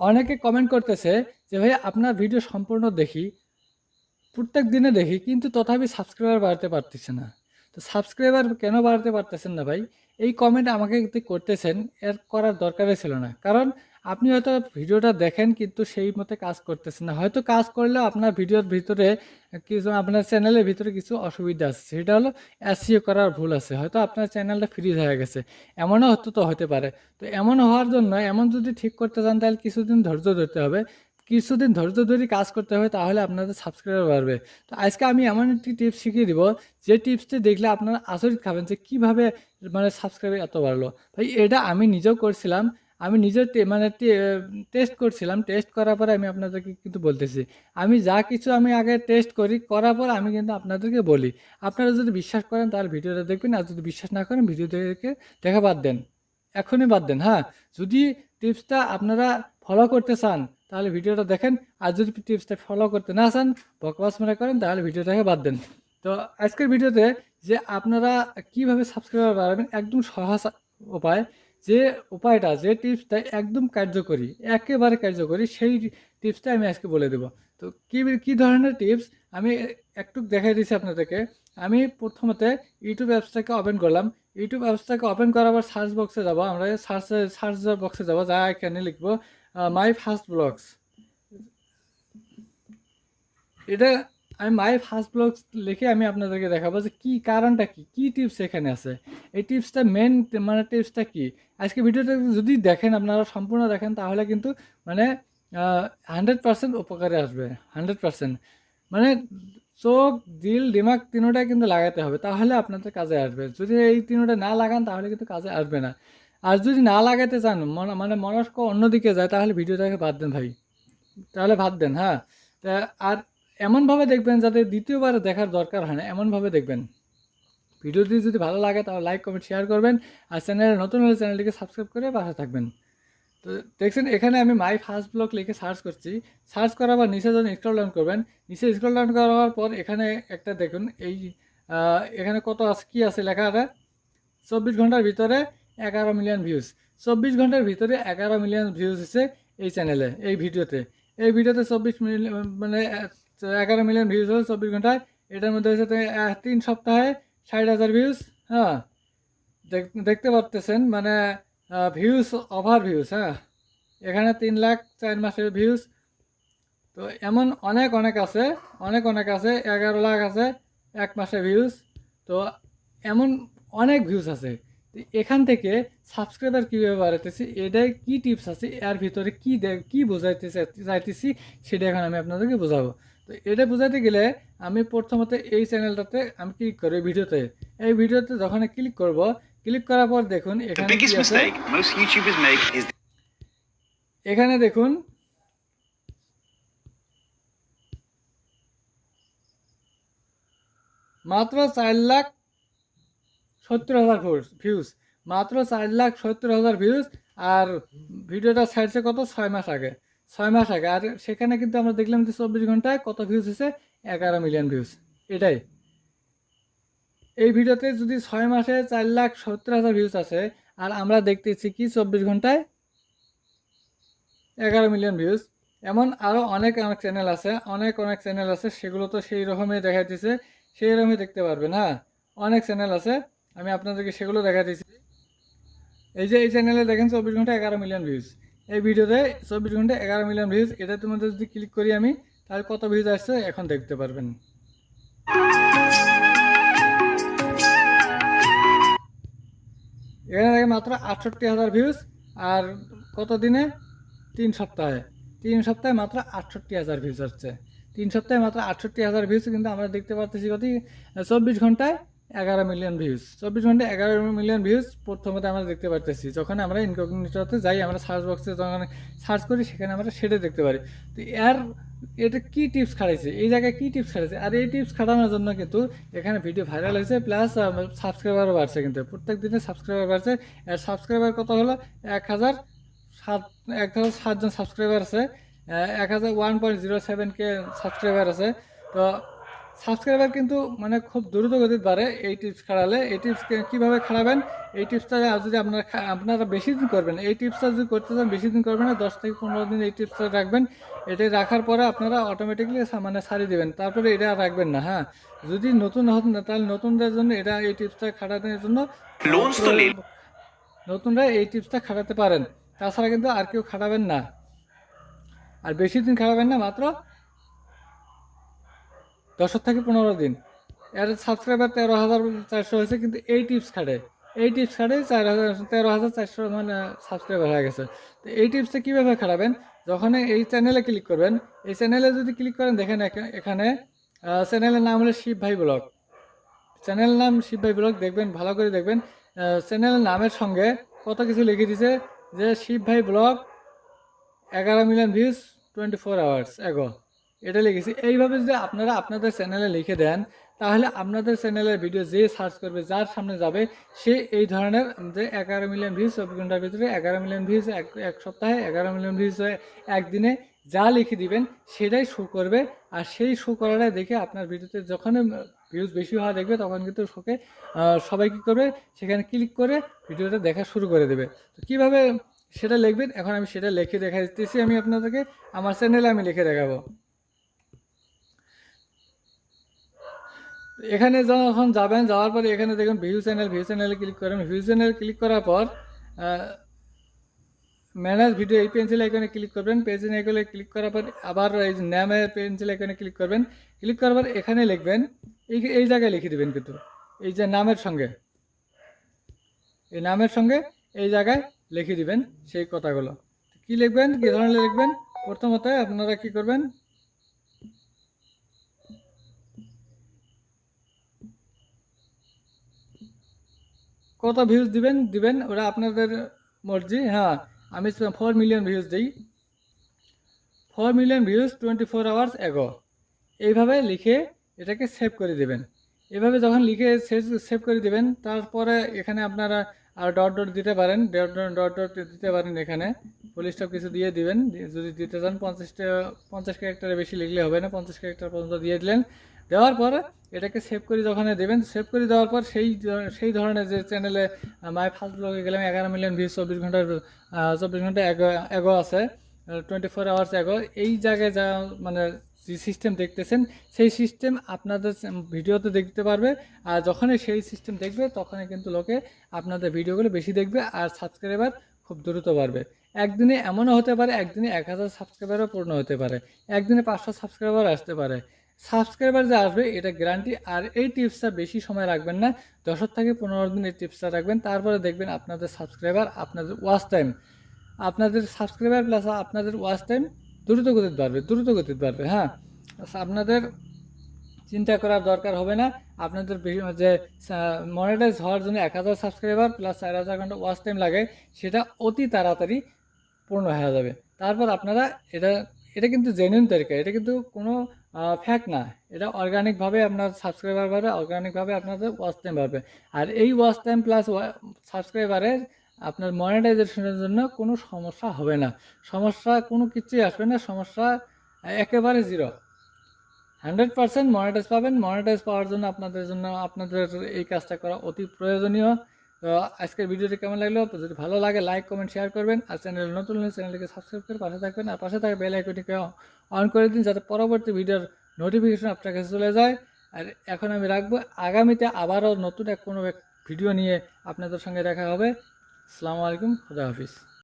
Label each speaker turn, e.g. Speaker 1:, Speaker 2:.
Speaker 1: অনেকে কমেন্ট করতেছে যে ভাই আপনার ভিডিও সম্পূর্ণ দেখি, প্রত্যেক দিনে দেখি, কিন্তু তথাপি সাবস্ক্রাইবার বাড়তে পারতেছে না। তো সাবস্ক্রাইবার কেন বাড়াতে পারতেছেন না ভাই? এই কমেন্ট আমাকে করতেছেন, এর করার দরকারই ছিল না। কারণ আপনি হয়তো ভিডিওটা দেখেন কিন্তু সেই মতে কাজ করতেছেন না। হয়তো কাজ করলেও আপনার ভিডিওর ভিতরে কিছু আপনার চ্যানেলের ভিতরে কিছু অসুবিধা আছে। সেটা হলো এসিও করার ভুল আছে। হয়তো আপনার চ্যানেলটা ফ্রিজ হয়ে গেছে। এমনও হয়তো তো হতে পারে। তো এমন হওয়ার জন্য এমন যদি ঠিক করতে চান, তাহলে কিছুদিন ধৈর্য ধরতে হবে। কিছুদিন ধৈর্য ধরে কাজ করতে হবে, তাহলে আপনাদের সাবস্ক্রাইবার বাড়বে। তো আজকে আমি এমন একটি টিপস শিখিয়ে দিব, যে টিপসটি দেখলে আপনারা আচরিত খাবেন যে কীভাবে মানে সাবস্ক্রাইবার এত বাড়লো। ভাই, এটা আমি নিজেও করছিলাম। আমি নিজের মানে টেস্ট করছিলাম। টেস্ট করার পরে আমি আপনাদেরকে কিন্তু বলতেছি। আমি যা কিছু আমি আগে টেস্ট করি, করার পর আমি কিন্তু আপনাদেরকে বলি। আপনারা যদি বিশ্বাস করেন তাহলে ভিডিওটা দেখবেন, আর যদি বিশ্বাস না করেন ভিডিও দেখে দেখা বাদ দেন। এখনই বাদ দেন হ্যাঁ? যদি টিপসটা আপনারা ফলো করতে চান, তাহলে ভিডিওটা দেখেন। আর যদি টিপসটা ফলো করতে না চান, বকবাস মনে করেন, তাহলে ভিডিওটাকে বাদ দেন। তো আজকের ভিডিওতে যে আপনারা কীভাবে সাবস্ক্রাইবার বাড়াবেন, একদম সহজ উপায়। যে উপায়টা, যে টিপসটা একদম কার্যকরী, একেবারে কার্যকরী, সেই টিপসটা আমি আজকে বলে দেবো। তো কী কী ধরনের টিপস? আমি একটু দেখাই দিচ্ছি আপনাদেরকে। আমি প্রথমতে ইউটিউব অ্যাপসটাকে ওপেন করলাম। ইউটিউব অ্যাপসটাকে ওপেন করার পর সার্চ বক্সে যাব। আমরা সার্চ সার্চ বক্সে যাব। যা এখানে লিখব মাই ফার্স্ট ব্লগস এটা আমি মাই ফার্স্ট ব্লগ লিখে আমি আপনাদেরকে দেখাবো যে কী কারণটা কী কী টিপস এখানে আছে। এই টিপসটা মেন মানে টিপসটা কী? আজকে ভিডিওটা যদি দেখেন, আপনারা সম্পূর্ণ দেখেন, তাহলে কিন্তু মানে হান্ড্রেড পার্সেন্ট উপকারে আসবে হান্ড্রেড পার্সেন্ট মানে চোখ, দিল, দিমাগ তিনোটাই কিন্তু লাগাতে হবে, তাহলে আপনাদের কাজে আসবে। যদি এই তিনোটা না লাগান, তাহলে কিন্তু কাজে আসবে না। আর যদি না লাগাতে চান, মন- মানে মনস্ক অন্যদিকে যায়, তাহলে ভিডিওটাকে বাদ দেন ভাই। তাহলে বাদ দেন হ্যাঁ। তা, আর এমনভাবে দেখবেন যাতে দ্বিতীয়বার দেখার দরকার হয় না, এমনভাবে দেখবেন। ভিডিওটি যদি ভালো লাগে তাহলে লাইক, কমেন্ট শেয়ার করবেন আর চ্যানেলে নতুন হলে চ্যানেলটিকে সাবস্ক্রাইব করে পাশে থাকবেন। তো দেখছেন, এখানে আমি মাই ফার্স্ট ব্লগ লিখে সার্চ করছি। সার্চ করার পর নিচে যখন স্ক্রল ডাউন করবেন, নিচে স্ক্রল ডাউন করার পর এখানে একটা দেখুন, এই এখানে কত আছে, কি আছে লেখাটা? চব্বিশ ঘণ্টার ভিতরে এগারো মিলিয়ন ভিউজ চব্বিশ ঘণ্টার ভিতরে এগারো মিলিয়ন ভিউজ এসেছে এই চ্যানেলে এই ভিডিওতে। এই ভিডিওতে চব্বিশ মিলিয়ন মানে এগারো মিলিয়ন ভিউজ হলো চব্বিশ ঘন্টায়। এটার মধ্যে হচ্ছে তো, তিন সপ্তাহে ষাট হাজার ভিউজ হ্যাঁ? দেখ- দেখতে পারতেছেন মানে ভিউজ ওভার ভিউজ হ্যাঁ? এখানে তিন লাখ চার মাসের ভিউজ তো এমন অনেক অনেক আছে অনেক অনেক আছে এগারো লাখ আছে এক মাসে ভিউজ তো এমন অনেক ভিউজ আছে। এখান থেকে সাবস্ক্রাইবার কীভাবে বাড়াইতেছি এটাই কি টিপস আছে এর ভিতরে কি দে- কী বোঝাইতে চাই- চাইতেছি সেটা এখন আমি আপনাদেরকে বোঝাবো। তো এটা বোঝাতে গেলে আমি প্রথমত এই চ্যানেলটাতে আমি ক্লিক করি ভিডিওতে। এই ভিডিওতে যখন ক্লিক করব ক্লিক করার পর দেখুন এখানে এখানে দেখুন। মাত্র চার লাখ সত্তর হাজার ভিউজ মাত্র চার লাখ সত্তর হাজার ভিউজ আর ভিডিওটা ছাড়ছে কত? ছয় মাস আগে। ছয় মাস আগে। আর সেখানে কিন্তু আমরা দেখলাম যে চব্বিশ ঘন্টায় কত ভিউজ হয়েছে? এগারো মিলিয়ন ভিউজ এটাই। এই ভিডিওতে যদি ছয় মাসে চার লাখ সত্তর হাজার ভিউজ আছে আর আমরা দেখতেছি কি চব্বিশ ঘন্টায় এগারো মিলিয়ন ভিউজ এমন আরও অনেক অনেক চ্যানেল আছে, অনেক অনেক চ্যানেল আছে, সেগুলো তো সেই রকমই দেখাইতেছে সেই রকমই দেখতে পারবেন হ্যাঁ? অনেক চ্যানেল আছে, আমি আপনাদেরকে সেগুলো দেখাইতেছি এই যে এই চ্যানেলে দেখেন চব্বিশ ঘণ্টা এগারো মিলিয়ন ভিউজ এই ভিডিওতে চব্বিশ ঘণ্টা এগারো মিলিয়ন ভিউজ এটার মধ্যে যদি ক্লিক করি আমি, তাহলে কত ভিউজ আসছে এখন দেখতে পারবেন। এখানে দেখেন মাত্র আটষট্টি হাজার ভিউজ আর কত দিনে? তিন সপ্তাহে। তিন সপ্তাহে মাত্র আটষট্টি হাজার ভিউজ আসছে। তিন সপ্তাহে মাত্র আটষট্টি হাজার ভিউজ কিন্তু আমরা দেখতে পাচ্ছি কত চব্বিশ ঘন্টায় এগারো মিলিয়ন ভিউজ চব্বিশ ঘন্টায় এগারো মিলিয়ন ভিউজ প্রথমত আমরা দেখতে পারতেছি। যখন আমরা ইনকগনিটোতে যাই, আমরা সার্চ বক্সে যখন সার্চ করি, সেখানে আমরা সেটা দেখতে পারি। তো এর, এটা কি টিপস খাটাইছে? এই জায়গায় কি টিপস খাটাইছে? আর এই টিপস খাটানোর জন্য কিন্তু এখানে ভিডিও ভাইরাল হয়েছে প্লাস সাবস্ক্রাইবারও বাড়ছে কিন্তু। প্রত্যেক দিনে সাবস্ক্রাইবার বাড়ছে। আর সাবস্ক্রাইবার কত হলো? এক হাজার সাত, এক হাজার সাতজন সাবস্ক্রাইবার আছে। এক হাজার one point zero seven K subscriber আছে। তো সাবস্ক্রাইবার কিন্তু মানে খুব দ্রুত গতিতে বাড়ে এই টিপস খাড়ালে। এই টিপস কীভাবে খাড়াবেন? এই টিপসটা যদি আপনারা আপনারা বেশি দিন করবেন এই টিপসটা যদি করতে চান বেশি দিন করবেন না দশ থেকে পনেরো দিন এই টিপসটা রাখবেন। এটা রাখার পরে আপনারা অটোমেটিকলি মানে সারিয়ে দেবেন। তারপরে এটা আর রাখবেন না হ্যাঁ? যদি নতুন হন না তাহলে নতুনদের জন্য এটা এই টিপসটা খাটানোর জন্য। নতুনরা এই টিপসটা খাটাতে পারেন। তাছাড়া কিন্তু আর কেউ খাটাবেন না। আর বেশি দিন খাটাবেন না মাত্র দশ থেকে পনেরো দিন। এর সাবস্ক্রাইবার তেরো হাজার চারশো হয়েছে, কিন্তু এই টিপস খাটে এই টিপস খাটে চার হাজার, তেরো হাজার চারশো মানে সাবস্ক্রাইবার হয়ে গেছে। তো এই টিপসটা কীভাবে খাটাবেন? যখন এই চ্যানেলে ক্লিক করবেন, এই চ্যানেলে যদি ক্লিক করেন, দেখেন এখা- এখানে চ্যানেলের নাম হলো শিব ভাই ব্লগ। চ্যানেল নাম শিব ভাই ব্লগ, দেখবেন, ভালো করে দেখবেন। চ্যানেলের নামের সঙ্গে কত কিছু লিখে দিছে যে, শিব ভাই ব্লগ, এগারো million views twenty four hours ago এটা লিখেছি। এইভাবে যদি আপনারা আপনাদের চ্যানেলে লিখে দেন, তাহলে আপনাদের চ্যানেলের ভিডিও যে সার্চ করবে, যার সামনে যাবে, সে এই ধরনের যে এগারো মিলিয়ন ভিউজ চব্বিশ ঘণ্টার ভিতরে এগারো মিলিয়ন ভিউজ এক এক সপ্তাহে এগারো মিলিয়ন ভিউজ একদিনে যা লিখে দিবেন, সেটাই শো করবে। আর সেই শো করাটা দেখে আপনার ভিডিওতে যখন ভিউজ বেশি হওয়া দেখবে, তখন কিন্তু শোকে সবাই কী করবে, সেখানে ক্লিক করে ভিডিওটা দেখা শুরু করে দেবে। তো কীভাবে সেটা লিখবেন? এখন আমি সেটা লিখে দেখা দিতেছি আমি আপনাদেরকে। আমার চ্যানেলে আমি লিখে দেখাবো। এখানে যখন যাবেন, যাওয়ার পরে এখানে দেখুন ভিউ চ্যানেল ভিউ চ্যানেলে ক্লিক করেন। ভিউ চ্যানেল ক্লিক করার পর ম্যানেজ ভিডিও এই পেন্সিল আইকনে ক্লিক করবেন। পেন্সিল আইকনে ক্লিক করার পর আবার এই নামে পেন্সিল আইকনে ক্লিক করবেন। ক্লিক করার পর এখানে লিখবেন, এই এই জায়গায় লিখে দেবেন কিন্তু, এই যে নামের সঙ্গে। এই নামের সঙ্গে এই জায়গায় লিখে দিবেন সেই কথাগুলো। কি লিখবেন? কি ধরনের লিখবেন? প্রথমত আপনারা কি করবেন? কত ভিউজ দিবেন? দিবেন? ওরা আপনাদের মর্জি। হ্যাঁ আমি ফোর মিলিয়ন ভিউজ দিই। Four million views twenty four hours ago এইভাবে লিখে এটাকে সেভ করে দেবেন। এভাবে যখন লিখে সেভ করে দিবেন, তারপরে এখানে আপনারা আর ডট ডট দিতে পারেন। ডট ডট ডট ডট দিতে পারেন এখানে। পুলিশ কিছু দিয়ে দিবেন। যদি দিতে চান পঞ্চাশটা পঞ্চাশ ক্যারেক্টারের বেশি লিখলে হবে না। পঞ্চাশ ক্যারেক্টার পর্যন্ত দিয়ে দিলেন। দেওয়ার পরে এটাকে সেভ করে যখন দেবেন সেভ করে দেওয়ার পর সেই সেই ধরনের যে চ্যানেলে মাই ফার্স্ট ব্লগে গেলাম, এগারো মিলিয়ন ভিউজ চব্বিশ ঘণ্টার চব্বিশ ঘণ্টা এগো এগো আছে টোয়েন্টি ফোর আওয়ার্স এগো। এই জায়গায় যা মানে যে সিস্টেম দেখতেছেন, সেই সিস্টেম আপনাদের ভিডিওতে দেখতে পারবে, আর যখনই সেই সিস্টেম দেখবে, তখনই কিন্তু লোকে আপনাদের ভিডিওগুলো বেশি দেখবে, আর সাবস্ক্রাইবার খুব দ্রুত বাড়বে। একদিনে এমনও হতে পারে, একদিনে এক হাজার সাবস্ক্রাইবারও পূর্ণ হতে পারে। একদিনে পাঁচশো সাবস্ক্রাইবার আসতে পারে। সাবস্ক্রাইবার যে আসবে, এটা গ্যারান্টি আর এই টিপসটা বেশি সময় রাখবেন না। দশ থেকে পনেরো দিন এই টিপসটা রাখবেন, তারপরে দেখবেন আপনাদের সাবস্ক্রাইবার আপনাদের ওয়াচ টাইম আপনাদের সাবস্ক্রাইবার প্লাস আপনাদের ওয়াচ টাইম দ্রুত গতিতে বাড়বে, দ্রুত গতিতে বাড়বে হ্যাঁ? আপনাদের চিন্তা করার দরকার হবে না। আপনাদের যে মনিটাইজ হওয়ার জন্য এক হাজার সাবস্ক্রাইবার প্লাস চার হাজার ঘণ্টা ওয়াচ টাইম লাগে, সেটা অতি তাড়াতাড়ি পূর্ণ হয়ে যাবে। তারপর আপনারা এটা এটা কিন্তু জেনুইন তরিকা, এটা কিন্তু কোনো ফ্যাক না। এটা অর্গানিকভাবে আপনার সাবস্ক্রাইবার বাড়বে অর্গানিকভাবে আপনাদের ওয়াচ টাইম বাড়বে। আর এই ওয়াচ টাইম প্লাস সাবস্ক্রাইবারের আপনার মনিটাইজেশনের জন্য কোনো সমস্যা হবে না। সমস্যা কোনো কিছুই আসবে না, সমস্যা একেবারে জিরো হান্ড্রেড পার্সেন্ট মনিটাইজ পাবেন। মনিটাইজ পাওয়ার জন্য আপনাদের জন্য, আপনাদের এই কাজটা করা অতি প্রয়োজনীয়। তো আজকের ভিডিওটি কেমন লাগল? যদি ভালো লাগে লাইক কমেন্ট শেয়ার করবেন। আর চ্যানেল নতুন হলে চ্যানেলটিকে সাবস্ক্রাইব করে পাশে থাকবেন। আর পাশে থাকা বেল আইকনটিকে অন করে দিন যাতে পরবর্তী ভিডিওর নোটিফিকেশন আপনার কাছে চলে যায়। আর এখন আমি রাখব। আগামীতে আবারও নতুন এক কোনো ভিডিও নিয়ে আপনাদের সঙ্গে দেখা হবে। আসসালামু আলাইকুম। খুদা হাফিজ।